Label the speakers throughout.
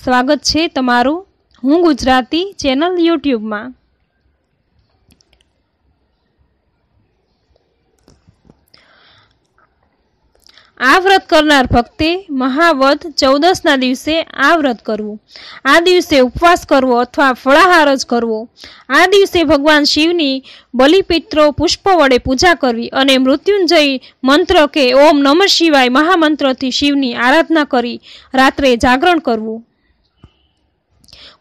Speaker 1: સ્વાગત છે તમારું હું ગુજરાતી ચેનલ યુટ્યુબમાં. આ વ્રત કરનાર ભક્તે મહાવધ ચૌદસના દિવસે આ વ્રત કરવું. આ દિવસે ઉપવાસ કરવો અથવા ફળાહાર જ કરવો. આ દિવસે ભગવાન શિવની બલિપિત્રો પુષ્પ વડે પૂજા કરવી અને મૃત્યુંજય મંત્ર કે ઓમ નમઃ શિવાય મહામંત્રથી શિવની આરાધના કરી રાત્રે જાગરણ કરવું.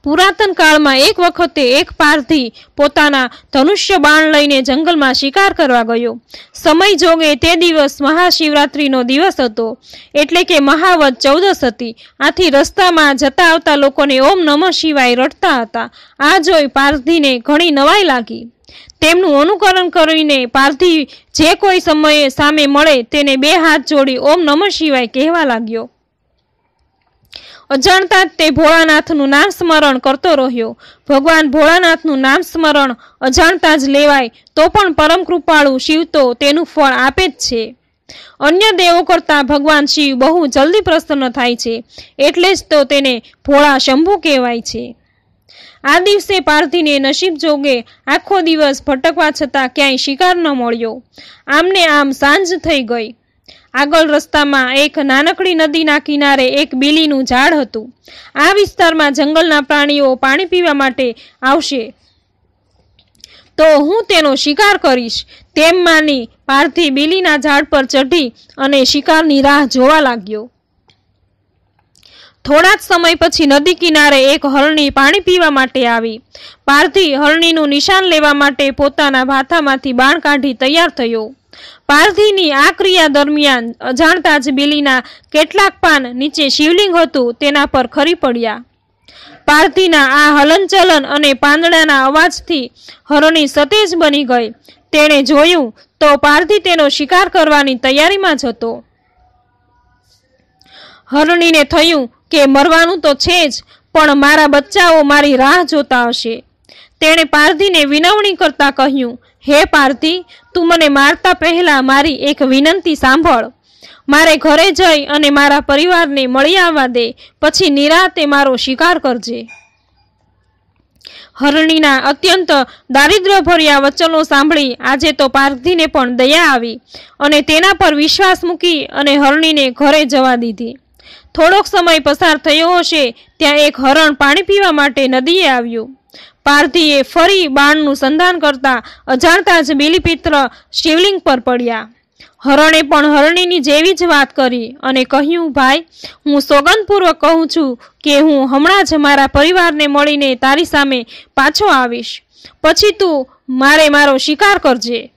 Speaker 1: પુરાતન કાળમાં એક વખતે એક પારધી પોતાના ધનુષ્ય બાણ લઈને જંગલમાં શિકાર કરવા ગયો. સમય જોગે તે દિવસ મહાશિવરાત્રિનો દિવસ હતો. એટલે કે મહાવત ચૌદસ હતી. આથી રસ્તામાં જતા આવતા લોકોને ઓમ નમઃ શિવાય રટતા હતા. આ જોઈ પારધીને ઘણી નવાઈ લાગી. તેમનું અનુકરણ કરીને પારધી જે કોઈ સમયે સામે મળે તેને બે હાથ જોડી ઓમ નમઃ શિવાય કહેવા લાગ્યો. અજાણતા જ તે ભોળાનાથનું નામ સ્મરણ કરતો રહ્યો. ભગવાન ભોળાનાથનું નામ સ્મરણ અજાણતા જ લેવાય, તો પણ પરમ કૃપાળુ શિવ તો તેનું ફળ આપે જ છે. અન્ય દેવો કરતાં ભગવાન શિવ બહુ જલ્દી પ્રસન્ન થાય છે, એટલે જ તો તેને ભોળા શંભુ કહેવાય છે. આ દિવસે પારધીને નસીબ જોગે આખો દિવસ ભટકવા છતાં ક્યાંય શિકાર ન મળ્યો. આમને આમ સાંજ થઈ ગઈ. આગળ રસ્તામાં એક નાનકડી નદીના કિનારે એક બીલીનું ઝાડ હતું. આ વિસ્તારમાં જંગલના પ્રાણીઓ પાણી પીવા માટે આવશે. તો હું તેનો શિકાર કરીશ. તેમ માની પાર્થી બીલીના ઝાડ પર ચઢી અને શિકારની રાહ જોવા લાગ્યો. થોડા જ સમય પછી નદી કિનારે એક હરણી પાણી પીવા માટે આવી. પારથી હરણીનું નિશાન લેવા માટે પોતાના ભાથામાંથી બાણ કાઢી તૈયાર થયો. પારધીની આ ક્રિયા દરમિયાન અજાણતા જ બિલીના કેટલાક પાન નીચે શિવલિંગ હતું, તેના પર ખરી પડ્યા. પારધીના આ હલનચલન અને પાંદડાના અવાજથી હરણી સતેજ બની ગઈ. તેણે જોયું તો પારધી તેનો શિકાર કરવાની તૈયારીમાં જ હતો. હરણીને થયું કે મરવાનું તો છે જ, પણ મારા બચ્ચાઓ મારી રાહ જોતા હશે. તેણે પારધીને વિનવણી કરતા કહ્યું હે પાર્થિ તું મને મારતા પહેલાં મારી એક વિનંતી સાંભળ. મારે ઘરે જઈ અને મારા પરિવારને મળી આવવા દે, પછી નિરાતે મારો શિકાર કરજે. હરણીના અત્યંત દારિદ્ર્યભર્યા વચનો સાંભળી આજે તો પાર્થિને પણ દયા આવી અને તેના પર વિશ્વાસ મૂકી અને હરણીને ઘરે જવા દીધી. થોડોક સમય પસાર થયો હશે, ત્યાં એક હરણ પાણી પીવા માટે નદીએ આવ્યું. પારધીએ ફરી બાણનું સંધાન કરતા અજાણતા જ બિલીપિત્ર શિવલિંગ પર પડ્યા. હરણે પણ હરણીની જેવી જ વાત કરી અને કહ્યું, ભાઈ, હું સોગંદપૂર્વક કહું છું કે હું હમણાં જ મારા પરિવારને મળીને તારી સામે પાછો આવીશ. પછી તું મારે મારો શિકાર કરજે.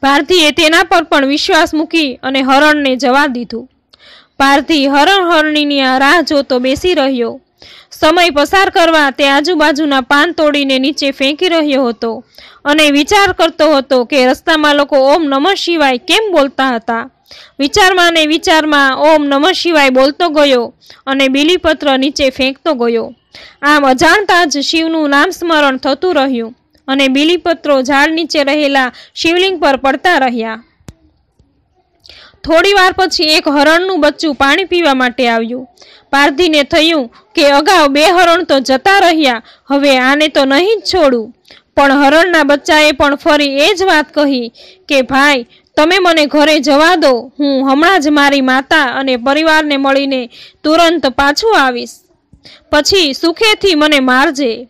Speaker 1: પારધીએ તેના પર પણ વિશ્વાસ મૂકી અને હરણને જવા દીધું. પારધી હરણ હરણીની રાહ જોતો બેસી રહ્યો. સમય પસાર કરવા તે આજુબાજુના પાન તોડીને નીચે ફેંકી રહ્યો હતો અને વિચાર કરતો હતો કે રસ્તામાં લોકો ઓમ નમઃ શિવાય કેમ બોલતા હતા. વિચારમાં ને વિચારમાં ઓમ નમઃ શિવાય બોલતો ગયો અને બીલીપત્ર નીચે ફેંકતો ગયો. આમ અજાણતા જ શિવનું નામ સ્મરણ થતું રહ્યું અને બીલીપત્રો ઝાડ નીચે રહેલા શિવલિંગ પર પડતા રહ્યા. થોડી વાર પછી એક હરણનું બચ્ચું પાણી પીવા માટે આવ્યું. પારધીને થયું કે, અગાઉ બે હરણ તો જતા રહ્યા, હવે આને તો નહીં જ છોડું. પણ હરણના બચ્ચાએ પણ ફરી એ જ વાત કહી કે, ભાઈ, તમે મને ઘરે જવા દો, હું હમણાં જ મારી માતા અને પરિવારને મળીને તુરંત પાછું આવીશ. પછી સુખેથી મને મારજે.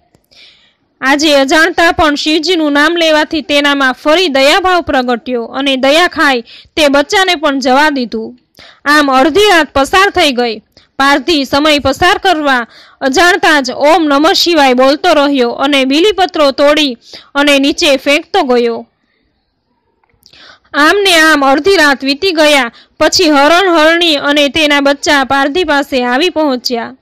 Speaker 1: આજે અજાણતા પણ શિવજીનું નામ લેવાથી તેનામાં ફરી દયાભાવ પ્રગટ્યો અને દયા ખાય તે બચ્ચાને પણ જવા દીધું. આમ અડધી રાત પસાર થઈ ગઈ. પારધી સમય પસાર કરવા અજાણતા જ ઓમ નમઃ શિવાય બોલતો રહ્યો અને બીલીપત્રો તોડી અને નીચે ફેંકતો ગયો. આમને આમ અડધી રાત વીતી ગયા, પછી હરણ હરણી અને તેના બચ્ચા પારધી પાસે આવી પહોંચ્યા.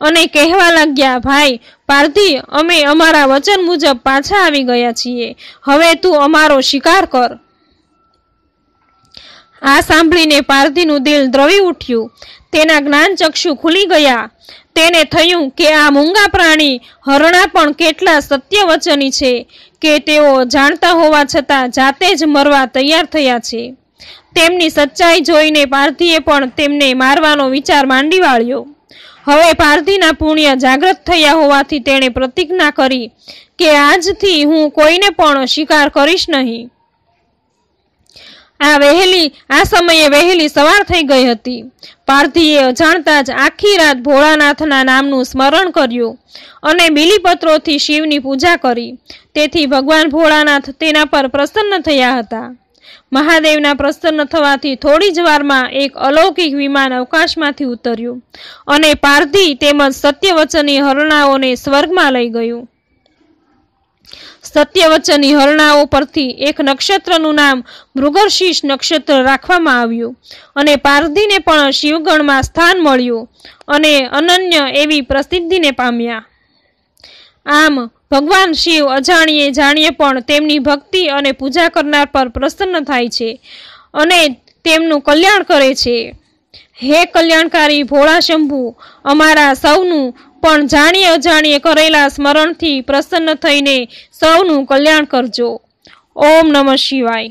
Speaker 1: અને કહેવા લાગ્યા, ભાઈ પારધી અમે અમારા વચન મુજબ પાછા આવી ગયા છીએ. હવે તું અમારો શિકાર કર. આ સાંભળીને પારધીનું દિલ દ્રવી ઉઠ્યું. તેના જ્ઞાનચક્ષુ ખુલી ગયા. તેને થયું કે આ મૂંગા પ્રાણી હરણા પણ કેટલા સત્યવચની છે કે તેઓ જાણતા હોવા છતાં જાતે જ મરવા તૈયાર થયા છે. તેમની સચ્ચાઈ જોઈને પારધીએ પણ તેમને મારવાનો વિચાર માંડી વાળ્યો. હવે પારધીના પુણ્ય જાગૃત થયા હોવાથી તેણે પ્રતિજ્ઞા કરી કે આજથી હું કોઈને પણ શિકાર કરીશ નહીં. આ વહેલી, આ સમયે વહેલી સવાર થઈ ગઈ હતી. પારધીએ અજાણતા જ આખી રાત ભોળાનાથના નામનું સ્મરણ કર્યું અને બીલીપત્રોથી શિવની પૂજા કરી. તેથી ભગવાન ભોળાનાથ તેના પર પ્રસન્ન થયા હતા. મહાદેવના પ્રસન્ન થવાથી થોડી જ વારમાં એક અલૌકિક વિમાન અવકાશમાંથી ઉતર્યું અને પારધી તેમજ સત્યવચની હરણાઓને સ્વર્ગમાં લઈ ગયું. સત્યવચનની હરણાઓ પરથી એક નક્ષત્રનું નામ મૃગર્શીષ નક્ષત્ર રાખવામાં આવ્યું અને પારધીને પણ શિવગણમાં સ્થાન મળ્યું અને અનન્ય એવી પ્રસિદ્ધિને પામ્યા. આમ ભગવાન શિવ અજાણીએ જાણીએ પણ તેમની ભક્તિ અને પૂજા કરનાર પર પ્રસન્ન થાય છે અને તેમનું કલ્યાણ કરે છે. હે કલ્યાણકારી ભોળા શંભુ, અમારા સૌનું પણ જાણીએ અજાણીએ કરેલા સ્મરણથી પ્રસન્ન થઈને સૌનું કલ્યાણ કરજો. ઓમ નમઃ શિવાય.